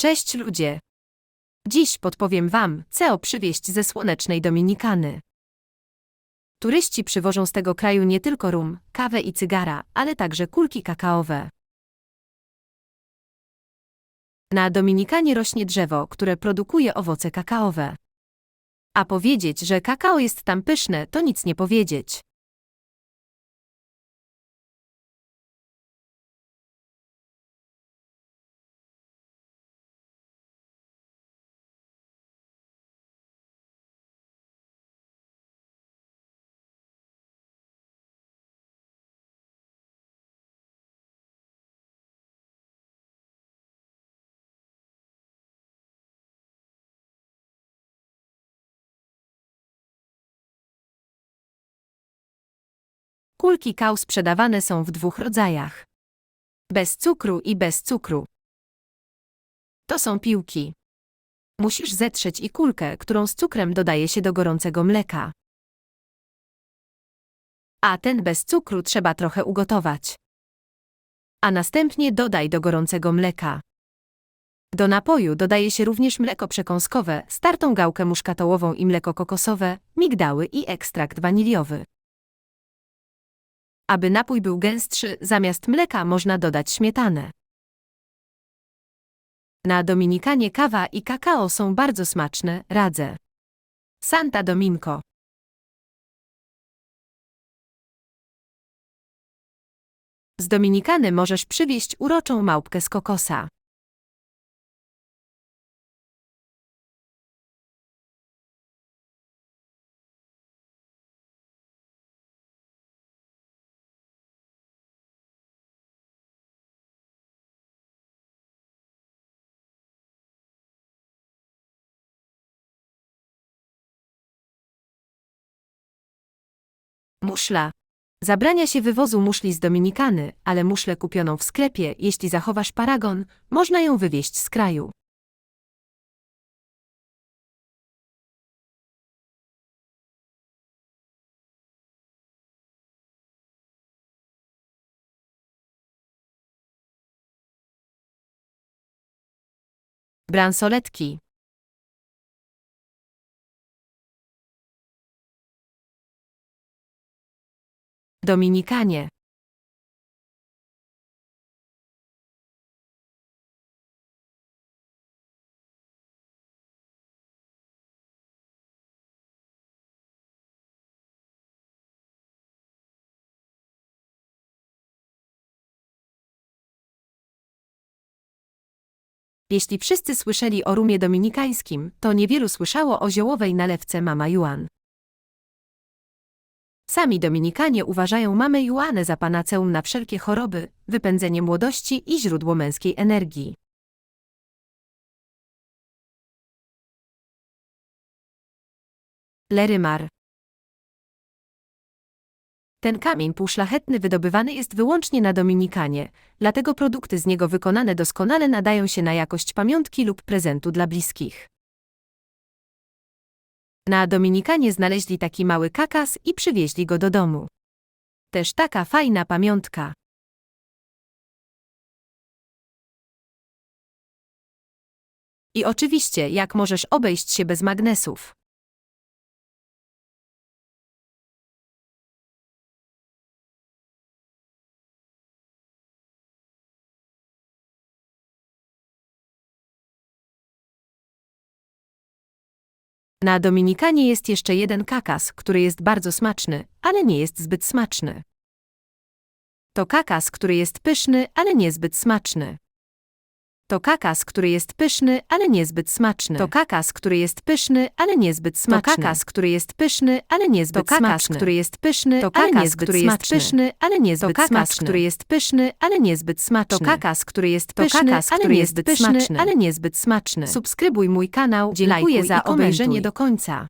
Cześć ludzie! Dziś podpowiem Wam, co przywieźć ze słonecznej Dominikany. Turyści przywożą z tego kraju nie tylko rum, kawę i cygara, ale także kulki kakaowe. Na Dominikanie rośnie drzewo, które produkuje owoce kakaowe. A powiedzieć, że kakao jest tam pyszne, to nic nie powiedzieć. Kulki kał sprzedawane są w dwóch rodzajach. Bez cukru i bez cukru. To są piłki. Musisz zetrzeć i kulkę, którą z cukrem dodaje się do gorącego mleka. A ten bez cukru trzeba trochę ugotować. A następnie dodaj do gorącego mleka. Do napoju dodaje się również mleko przekąskowe, startą gałkę muszkatołową i mleko kokosowe, migdały i ekstrakt waniliowy. Aby napój był gęstszy, zamiast mleka można dodać śmietanę. Na Dominikanie kawa i kakao są bardzo smaczne, radzę. Santa Domingo. Z Dominikany możesz przywieźć uroczą małpkę z kokosa. Muszla. Zabrania się wywozu muszli z Dominikany, ale muszlę kupioną w sklepie, jeśli zachowasz paragon, można ją wywieźć z kraju. Bransoletki. Dominikanie. Jeśli wszyscy słyszeli o rumie dominikańskim, to niewielu słyszało o ziołowej nalewce Mama Juan. Sami Dominikanie uważają mamę Juanę za panaceum na wszelkie choroby, wypędzenie młodości i źródło męskiej energii. Lerymar Ten kamień półszlachetny wydobywany jest wyłącznie na Dominikanie, dlatego produkty z niego wykonane doskonale nadają się na jakość pamiątki lub prezentu dla bliskich. Na Dominikanie znaleźli taki mały kakas i przywieźli go do domu. Też taka fajna pamiątka. I oczywiście, jak możesz obejść się bez magnesów? Na Dominikanie jest jeszcze jeden kakas, który jest bardzo smaczny, ale nie jest zbyt smaczny. To kakas, który jest pyszny, ale niezbyt smaczny. To kakas, który jest pyszny, ale niezbyt smaczny. To kakas, który jest pyszny, ale niezbyt smaczny. To kakas, który jest pyszny, ale niezbyt to kakas, smaczny. który jest pyszny, to kakas, niezbyt który jest pyszny, ale niezbyt to kakas, smaczny. który jest pyszny, ale niezbyt smaczny. To kakas, który jest pyszny, który jest pyszny, ale niezbyt smaczny. Subskrybuj mój kanał, dziękuję za obejrzenie do końca.